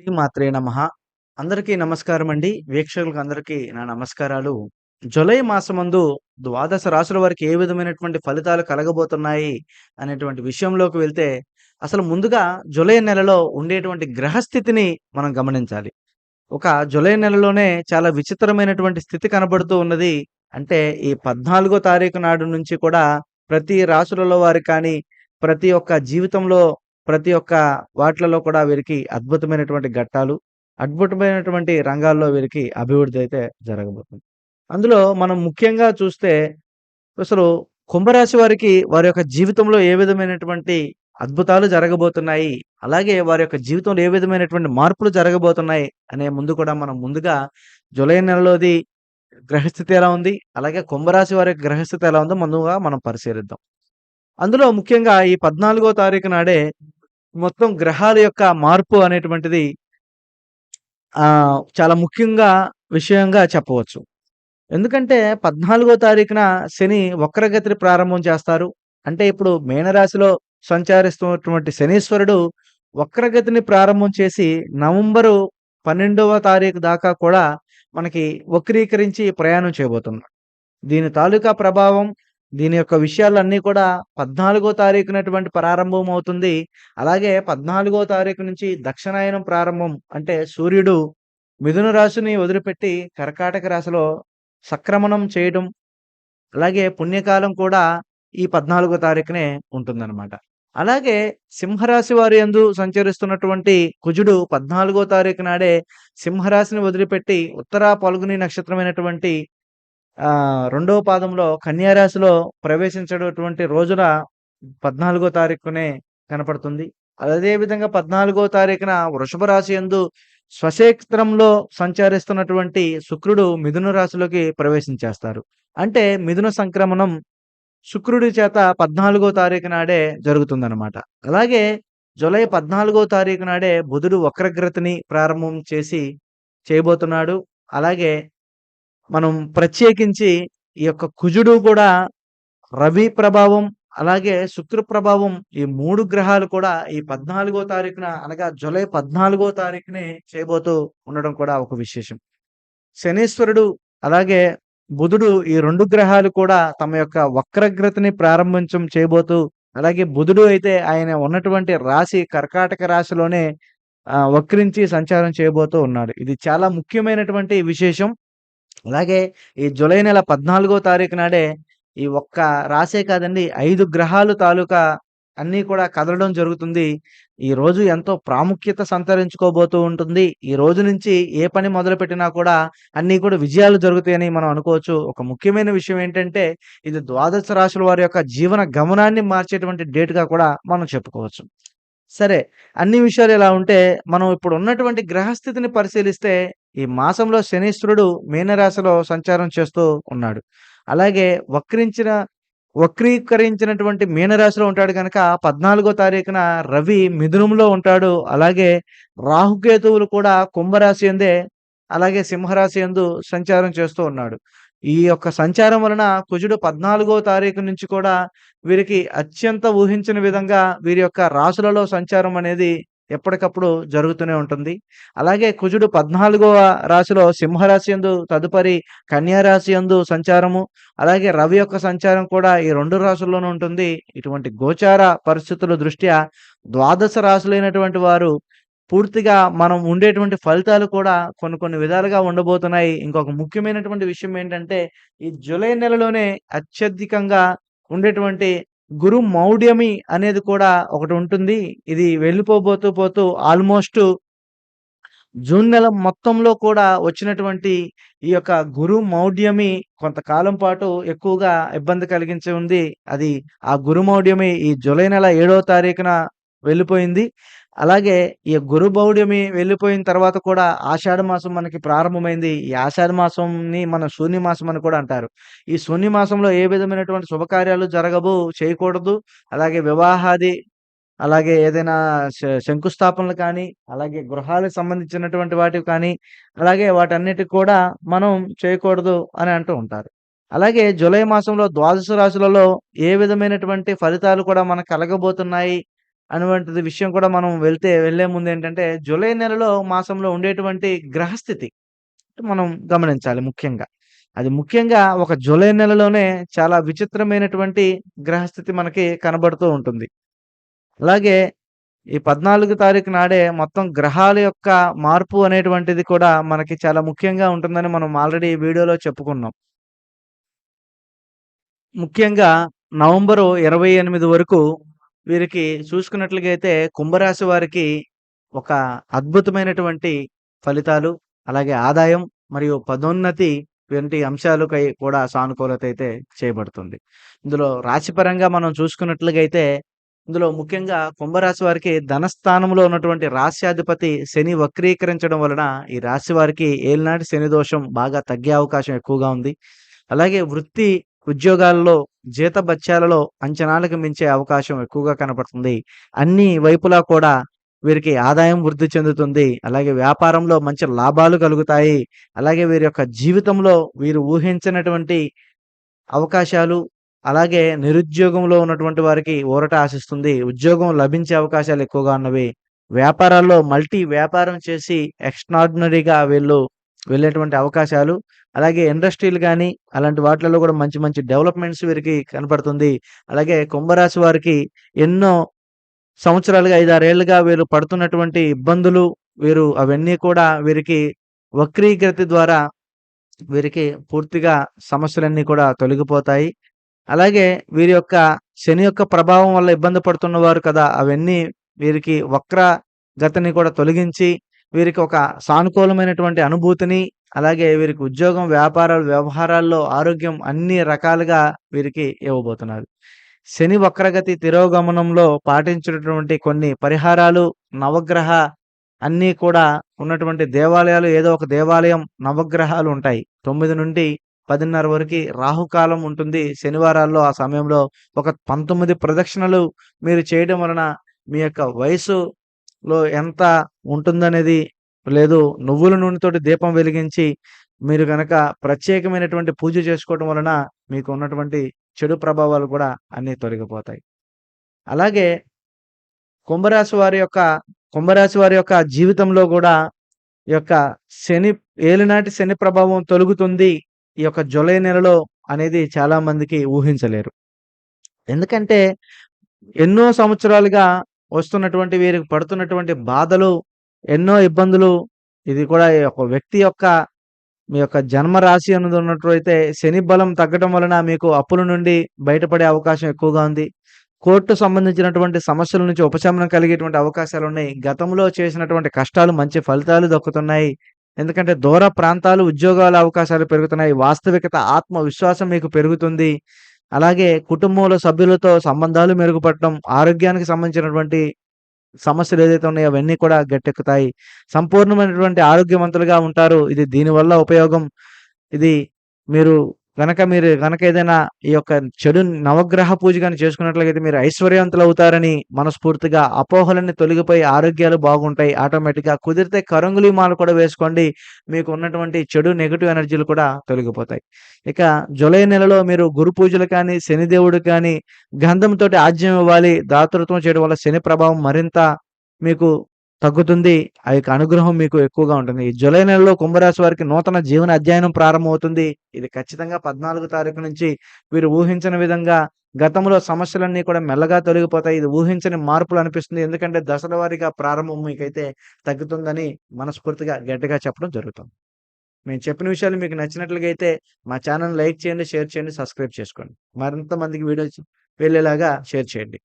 శ్రీమాత్రే నమ అందరికీ నమస్కారం అండి. వీక్షకులకు అందరికీ నా నమస్కారాలు. జులై మాసమందు ద్వాదశ రాశుల వారికి ఏ విధమైనటువంటి ఫలితాలు కలగబోతున్నాయి అనేటువంటి విషయంలోకి వెళ్తే, అసలు ముందుగా జులై నెలలో ఉండేటువంటి గ్రహస్థితిని మనం గమనించాలి. ఒక జులై నెలలోనే చాలా విచిత్రమైనటువంటి స్థితి కనబడుతూ ఉన్నది. అంటే ఈ 14 తారీఖు నాడు నుంచి కూడా ప్రతి రాశులలో వారికి కానీ, ప్రతి ఒక్క జీవితంలో ప్రతి ఒక్క వాటిలలో కూడా వీరికి అద్భుతమైనటువంటి ఘట్టాలు, అద్భుతమైనటువంటి రంగాల్లో వీరికి అభివృద్ధి అయితే జరగబోతుంది. అందులో మనం ముఖ్యంగా చూస్తే అసలు కుంభరాశి వారికి వారి యొక్క జీవితంలో ఏ విధమైనటువంటి అద్భుతాలు జరగబోతున్నాయి. అలాగే వారి యొక్క జీవితంలో ఏ విధమైనటువంటి మార్పులు జరగబోతున్నాయి అనే ముందు కూడా మనం ముందుగా జులై నెలలోది గ్రహస్థితి ఎలా ఉంది? అలాగే కుంభరాశి వారి యొక్క గ్రహస్థితి ఎలా ఉందో ముందుగా మనం పరిశీలిద్దాం. అందులో ముఖ్యంగా ఈ 14 తారీఖు నాడే మొత్తం గ్రహాల యొక్క మార్పు అనేటువంటిది చాలా ముఖ్యంగా విషయంగా చెప్పవచ్చు. ఎందుకంటే 14 తారీఖున శని వక్రగతిని ప్రారంభం చేస్తారు. అంటే ఇప్పుడు మేనరాశిలో సంచారిస్తున్నటువంటి శనీశ్వరుడు వక్రగతిని ప్రారంభం చేసి నవంబరు 12వ తారీఖు దాకా కూడా మనకి వక్రీకరించి ప్రయాణం చేయబోతున్నాడు. దీని తాలూకా ప్రభావం, దీని యొక్క విషయాలన్నీ కూడా 14 తారీఖునటువంటి ప్రారంభం అవుతుంది. అలాగే 14 తారీఖు నుంచి దక్షిణాయనం ప్రారంభం. అంటే సూర్యుడు మిథున రాశిని వదిలిపెట్టి కర్కాటక రాశిలో సక్రమణం చేయడం, అలాగే పుణ్యకాలం కూడా ఈ 14 తారీఖునే ఉంటుందన్నమాట. అలాగే సింహరాశి వారి యందు సంచరిస్తున్నటువంటి కుజుడు 14 తారీఖు నాడే సింహరాశిని వదిలిపెట్టి ఉత్తరా పలుగుని నక్షత్రమైనటువంటి రెండవ పాదంలో కన్యారాశిలో ప్రవేశించేటటువంటి రోజున 14 తారీఖునే కనపడుతుంది. అదేవిధంగా పద్నాలుగో తారీఖున వృషభ రాశి యందు స్వక్షేత్రంలో సంచరిస్తున్నటువంటి శుక్రుడు మిథున రాశిలోకి ప్రవేశించేస్తారు. అంటే మిథున సంక్రమణం శుక్రుడి చేత 14 తారీఖు నాడే జరుగుతుందనమాట. అలాగే జులై 14 తారీఖు నాడే బుధుడు వక్రగ్రతిని ప్రారంభం చేసి చేయబోతున్నాడు. అలాగే మనం ప్రత్యేకించి ఈ యొక్క కుజుడు కూడా రవి ప్రభావం, అలాగే శుక్ర ప్రభావం ఈ మూడు గ్రహాలు కూడా ఈ 14 తారీఖున అనగా జులై పద్నాలుగో తారీఖుని చేయబోతూ ఉండడం కూడా ఒక విశేషం. శనీశ్వరుడు అలాగే బుధుడు ఈ రెండు గ్రహాలు కూడా తమ యొక్క వక్రగ్రతని ప్రారంభించం చేయబోతూ అలాగే బుధుడు అయితే ఆయన ఉన్నటువంటి రాశి కర్కాటక రాశిలోనే వక్రించి సంచారం చేయబోతూ ఉన్నాడు. ఇది చాలా ముఖ్యమైనటువంటి విశేషం. అలాగే ఈ జూలై నెల 14 తారీఖు నాడే ఈ ఒక్క రాసే కాదండి ఐదు గ్రహాలు తాలూకా అన్నీ కూడా కదలడం జరుగుతుంది. ఈ రోజు ఎంతో ప్రాముఖ్యత సంతరించుకోబోతూ ఉంటుంది. ఈ రోజు నుంచి ఏ పని మొదలుపెట్టినా కూడా అన్నీ కూడా విజయాలు జరుగుతాయని మనం అనుకోవచ్చు. ఒక ముఖ్యమైన విషయం ఏంటంటే ఇది ద్వాదశ రాశుల వారి యొక్క జీవన గమనాన్ని మార్చేటువంటి డేట్‌గా కూడా మనం చెప్పుకోవచ్చు. సరే అన్ని విషయాలు ఇలా ఉంటే మనం ఇప్పుడు ఉన్నటువంటి గ్రహస్థితిని పరిశీలిస్తే ఈ మాసంలో శనీశ్వరుడు మీనరాశిలో సంచారం చేస్తూ ఉన్నాడు. అలాగే వక్రించిన వక్రీకరించినటువంటి మీనరాశిలో ఉంటాడు కనుక పద్నాలుగో తారీఖున రవి మిథునంలో ఉంటాడు. అలాగే రాహుకేతువులు కూడా కుంభరాశి యందే అలాగే సింహరాశి యందు సంచారం చేస్తూ ఉన్నాడు. ఈ యొక్క సంచారం వలన కుజుడు 14 తారీఖు నుంచి కూడా వీరికి అత్యంత ఊహించిన విధంగా వీరి యొక్క రాశులలో సంచారం అనేది ఎప్పటికప్పుడు జరుగుతూనే ఉంటుంది. అలాగే కుజుడు 14వ రాశిలో సింహరాశి యందు తదుపరి కన్యారాశి రాశి యందు సంచారము, అలాగే రవి యొక్క సంచారం కూడా ఈ రెండు రాశుల్లోనూ ఉంటుంది. ఇటువంటి గోచార పరిస్థితుల దృష్ట్యా ద్వాదశ రాశులైనటువంటి వారు పూర్తిగా మనం ఉండేటువంటి ఫలితాలు కూడా కొన్ని కొన్ని విధాలుగా ఉండబోతున్నాయి. ఇంకొక ముఖ్యమైనటువంటి విషయం ఏంటంటే ఈ జులై నెలలోనే అత్యధికంగా ఉండేటువంటి గురు మౌఢ్యమి అనేది కూడా ఒకటి ఉంటుంది. ఇది వెళ్ళిపోబోతూ పోతూ ఆల్‌మోస్ట్ జూన్ నెల మొత్తంలో కూడా వచ్చినటువంటి ఈ యొక్క గురు మౌఢ్యమి కొంతకాలం పాటు ఎక్కువగా ఇబ్బంది కలిగించి ఉంది. అది ఆ గురు మౌఢ్యమి ఈ జులై నెల ఏడవ తారీఖున వెళ్ళిపోయింది. అలాగే ఈ గురు మౌఢ్యమి వెళ్ళిపోయిన తర్వాత కూడా ఆషాఢ మాసం మనకి ప్రారంభమైంది. ఈ ఆషాఢ మాసంని మనం శూన్య మాసం అని కూడా అంటారు. ఈ శూన్య మాసంలో ఏ విధమైనటువంటి శుభకార్యాలు జరగవు, చేయకూడదు. అలాగే వివాహాది అలాగే ఏదైనా శ శంకుస్థాపనలు కానీ, అలాగే గృహాలకు సంబంధించినటువంటి వాటివి కానీ, అలాగే వాటన్నిటికి కూడా మనం చేయకూడదు అని అంటూ ఉంటారు. అలాగే జూలై మాసంలో ద్వాదశ రాశులలో ఏ విధమైనటువంటి ఫలితాలు కూడా మనకు కలగబోతున్నాయి అనేటువంటిది విషయం కూడా మనం వెళ్తే వెళ్ళే ముందు ఏంటంటే జూలై నెలలో మాసంలో ఉండేటువంటి గ్రహస్థితి మనం గమనించాలి ముఖ్యంగా. అది ముఖ్యంగా ఒక జూలై నెలలోనే చాలా విచిత్రమైనటువంటి గ్రహస్థితి మనకి కనబడుతూ ఉంటుంది. అలాగే ఈ 14 తారీఖు నాడే మొత్తం గ్రహాల యొక్క మార్పు అనేటువంటిది కూడా మనకి చాలా ముఖ్యంగా ఉంటుందని మనం ఆల్రెడీ ఈ వీడియోలో చెప్పుకున్నాం. ముఖ్యంగా నవంబరు 28 వరకు వీరికి చూసుకున్నట్లుగైతే కుంభరాశి వారికి ఒక అద్భుతమైనటువంటి ఫలితాలు, అలాగే ఆదాయం మరియు పదోన్నతి వంటి అంశాలకై కూడా సానుకూలత అయితే చేయబడుతుంది. ఇందులో రాశిపరంగా మనం చూసుకున్నట్లుగైతే ఇందులో ముఖ్యంగా కుంభరాశి వారికి ధనస్థానంలో ఉన్నటువంటి రాశ్యాధిపతి శని వక్రీకరించడం వలన ఈ రాశి వారికి ఏలినాటి శని దోషం బాగా తగ్గే అవకాశం ఎక్కువగా ఉంది. అలాగే వృత్తి, ఉద్యోగాల్లో జీతభత్యాలలో అంచనాలకు మించే అవకాశం ఎక్కువగా కనపడుతుంది. అన్ని వైపులా కూడా వీరికి ఆదాయం వృద్ధి చెందుతుంది. అలాగే వ్యాపారంలో మంచి లాభాలు కలుగుతాయి. అలాగే వీరి యొక్క జీవితంలో వీరు ఊహించినటువంటి అవకాశాలు, అలాగే నిరుద్యోగంలో ఉన్నటువంటి వారికి ఊరట ఆశిస్తుంది. ఉద్యోగం లభించే అవకాశాలు ఎక్కువగా ఉన్నవి. వ్యాపారాల్లో మల్టీ వ్యాపారం చేసి ఎక్స్ట్రాడినరీగా వీళ్ళు వెళ్ళేటువంటి అవకాశాలు, అలాగే ఇండస్ట్రీలు కానీ అలాంటి వాటిలలో కూడా మంచి మంచి డెవలప్‌మెంట్స్ వీరికి కనపడుతుంది. అలాగే కుంభరాశి వారికి ఎన్నో సంవత్సరాలుగా ఐదారేళ్ళుగా వీరు పడుతున్నటువంటి ఇబ్బందులు, వీరు అవన్నీ కూడా వీరికి వక్రీకృతి ద్వారా వీరికి పూర్తిగా సమస్యలన్నీ కూడా తొలగిపోతాయి. అలాగే వీరి యొక్క శని యొక్క ప్రభావం వల్ల ఇబ్బంది పడుతున్నవారు కదా! అవన్నీ వీరికి వక్ర గతిని కూడా తొలగించి, వీరికి ఒక సానుకూలమైనటువంటి అనుభూతిని, అలాగే వీరికి ఉద్యోగం, వ్యాపారాలు, వ్యవహారాల్లో ఆరోగ్యం అన్ని రకాలుగా వీరికి ఇవ్వబోతున్నారు. శని వక్రగతి తిరోగమనంలో పాటించినటువంటి కొన్ని పరిహారాలు, నవగ్రహ అన్నీ కూడా ఉన్నటువంటి దేవాలయాలు ఏదో ఒక దేవాలయం నవగ్రహాలు ఉంటాయి. తొమ్మిది నుండి పదిన్నర వరకు రాహుకాలం ఉంటుంది. శనివారాల్లో ఆ సమయంలో ఒక 19 ప్రదక్షిణలు మీరు చేయడం వలన మీ యొక్క వయసు లో ఎంత ఉంటుందనేది లేదు నువ్వుల నూనెతోటి దీపం వెలిగించి మీరు కనుక ప్రత్యేకమైనటువంటి పూజ చేసుకోవటం వలన మీకు ఉన్నటువంటి చెడు ప్రభావాలు కూడా అన్నీ తొలగిపోతాయి. అలాగే కుంభరాశి వారి యొక్క కుంభరాశి వారి యొక్క జీవితంలో కూడా ఈ యొక్క శని ఏలినాటి శని ప్రభావం తొలుగుతుంది ఈ యొక్క జూలై నెలలో అనేది చాలా మందికి ఊహించలేరు. ఎందుకంటే ఎన్నో సంవత్సరాలుగా వస్తున్నటువంటి వీరికి పడుతున్నటువంటి బాధలు, ఎన్నో ఇబ్బందులు ఇది కూడా ఒక వ్యక్తి యొక్క మీ యొక్క జన్మరాశి అనేది ఉన్నట్లయితే శని బలం తగ్గడం వలన మీకు అప్పుల నుండి బయటపడే అవకాశం ఎక్కువగా ఉంది. కోర్టు సంబంధించినటువంటి సమస్యల నుంచి ఉపశమనం కలిగేటువంటి అవకాశాలు ఉన్నాయి గతంలో చేసినటువంటి కష్టాలు మంచి ఫలితాలు దక్కుతున్నాయి. ఎందుకంటే దూర ప్రాంతాలు, ఉద్యోగాల అవకాశాలు పెరుగుతున్నాయి. వాస్తవికత, ఆత్మవిశ్వాసం మీకు పెరుగుతుంది. అలాగే కుటుంబంలో సభ్యులతో సంబంధాలు మెరుగుపడటం, ఆరోగ్యానికి సంబంధించినటువంటి సమస్యలు ఏదైతే ఉన్నాయో అవన్నీ కూడా గట్టెక్కుతాయి. సంపూర్ణమైనటువంటి ఆరోగ్యవంతులుగా ఉంటారు. ఇది దీనివల్ల ఉపయోగం. ఇది మీరు గనక మీరు గనక ఏదైనా ఈ యొక్క చెడు నవగ్రహ పూజ కానీ చేసుకున్నట్లయితే మీరు ఐశ్వర్యవంతులు అవుతారని మనస్ఫూర్తిగా అపోహలన్నీ తొలగిపోయి ఆరోగ్యాలు బాగుంటాయి. ఆటోమేటిక్‌గా కుదిరితే కరంగులి మాల కూడా వేసుకోండి. మీకు ఉన్నటువంటి చెడు నెగిటివ్ ఎనర్జీలు కూడా తొలగిపోతాయి. ఇక జూలై నెలలో మీరు గురు పూజలు కానీ, శనిదేవుడు కానీ గంధంతో ఆజ్యం ఇవ్వాలి. దాతృత్వం చేయడం వల్ల శని ప్రభావం మరింత మీకు తగ్గుతుంది. ఆ యొక్క అనుగ్రహం మీకు ఎక్కువగా ఉంటుంది. ఈ జూలై నెలలో కుంభరాశి వారికి నూతన జీవన అధ్యయనం ప్రారంభమవుతుంది. ఇది ఖచ్చితంగా 14 తారీఖు నుంచి వీరు ఊహించిన విధంగా గతంలో సమస్యలన్నీ కూడా మెల్లగా తొలగిపోతాయి. ఇది ఊహించని మార్పులు అనిపిస్తుంది. ఎందుకంటే దశల వారీగా ప్రారంభం మీకైతే తగ్గుతుందని మనస్ఫూర్తిగా గట్టిగా చెప్పడం జరుగుతుంది. మేము చెప్పిన విషయాలు మీకు నచ్చినట్లుగా అయితే మా ఛానల్ లైక్ చేయండి, షేర్ చేయండి, సబ్స్క్రైబ్ చేసుకోండి. మరింత మందికి వీడియోస్ వెళ్ళేలాగా షేర్ చేయండి.